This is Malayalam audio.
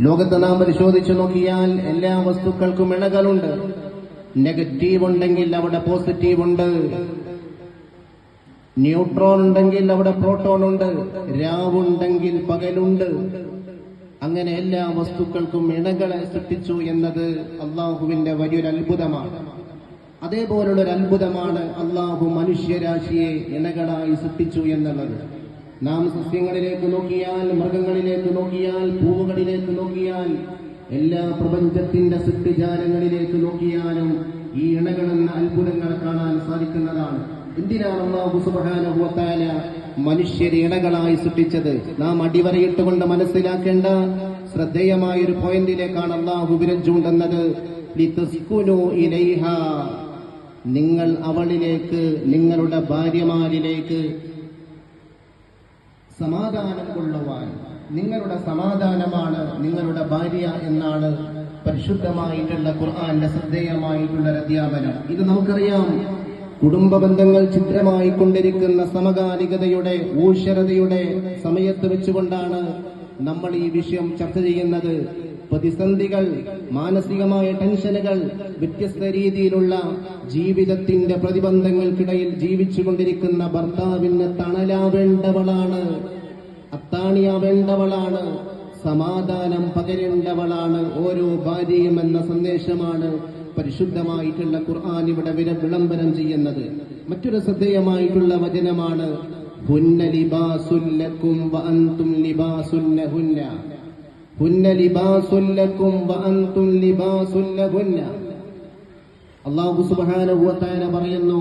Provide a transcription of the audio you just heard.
ലോകത്ത് നാം പരിശോധിച്ചു നോക്കിയാൽ എല്ലാ വസ്തുക്കൾക്കും ഇണകളുണ്ട്. നെഗറ്റീവ് ഉണ്ടെങ്കിൽ അവിടെ പോസിറ്റീവ് ഉണ്ട്. ന്യൂട്രോൺ ഉണ്ടെങ്കിൽ അവിടെ പ്രോട്ടോൺ ഉണ്ട്. രാവുണ്ടെങ്കിൽ പകലുണ്ട്. അങ്ങനെ എല്ലാ വസ്തുക്കൾക്കും ഇണകളെ സൃഷ്ടിച്ചു എന്നത് അള്ളാഹുവിന്റെ വലിയൊരു അത്ഭുതമാണ്. അതേപോലുള്ള ഒരു അത്ഭുതമാണ് അള്ളാഹു മനുഷ്യരാശിയെ ഇണകളായി സൃഷ്ടിച്ചു എന്നുള്ളത്. നാം സസ്യങ്ങളിലേക്ക് നോക്കിയാൽ മൃഗങ്ങളിലേക്ക് നോക്കിയാൽ പൂവുകളിലേക്ക് നോക്കിയാൽ എല്ലാ പ്രപഞ്ചത്തിന്റെ സൃഷ്ടിജാലങ്ങളിലേക്ക് നോക്കിയാലും ഈ ഇണകളെന്ന അത്ഭുതങ്ങൾ കാണാൻ സാധിക്കുന്നതാണ്. എന്തിനാണ് അള്ളാഹു വ മനുഷ്യരെ ഇണകളായി സൃഷ്ടിച്ചത്? നാം അടിവരയിട്ടുകൊണ്ട് മനസ്സിലാക്കേണ്ട ശ്രദ്ധേയമായ ഒരു പോയിന്റിലേക്കാണ് അള്ളാഹു വിരഞ്ചുണ്ടെന്നത് നിങ്ങൾ അവളിലേക്ക് നിങ്ങളുടെ ഭാര്യമാരിലേക്ക് സമാധാനം കൊള്ളുവാൻ. നിങ്ങളുടെ സമാധാനമാണ് നിങ്ങളുടെ ഭാര്യ എന്നാണ് പരിശുദ്ധമായിട്ടുള്ള ഖുർആന്റെ ശ്രദ്ധേയമായിട്ടുള്ള അധ്യാപനം. ഇത് നമുക്കറിയാം. കുടുംബ ബന്ധങ്ങൾ ചിത്രമായി കൊണ്ടിരിക്കുന്ന സമകാലികതയുടെ ഊശ്വരതയുടെ സമയത്ത് വെച്ചുകൊണ്ടാണ് നമ്മൾ ഈ വിഷയം ചർച്ച ചെയ്യുന്നത്. പ്രതിസന്ധികൾ മാനസികമായ ടെൻഷനുകൾ വ്യത്യസ്ത രീതിയിലുള്ള ജീവിതത്തിന്റെ പ്രതിബന്ധങ്ങൾക്കിടയിൽ ജീവിച്ചുകൊണ്ടിരിക്കുന്ന ഭർത്താവിന് തണലാവേണ്ടവളാണ്. അത്താണിയാവേണ്ടവളാണ് സമാധാനം പകരേണ്ടവളാണ്. ഓരോ ഭാര്യയും എന്ന സന്ദേശമാണ് പരിശുദ്ധമായിട്ടുള്ള ഖുർആൻ ഇവിടെ വില വിളംബരം ചെയ്യുന്നത്. മറ്റൊരു ശ്രദ്ധേയമായിട്ടുള്ള വചനമാണ് ഹുന്ന ലിബാസുല്ലക്കും വഅൻതും ലിബാസുല്ലഹുന്ന ഹുന്ന ലിബാസുല്ലക്കും വഅൻതും ലിബാസുല്ലഹുന്ന അല്ലാഹു സുബ്ഹാനഹു വ തആല പറയുന്നു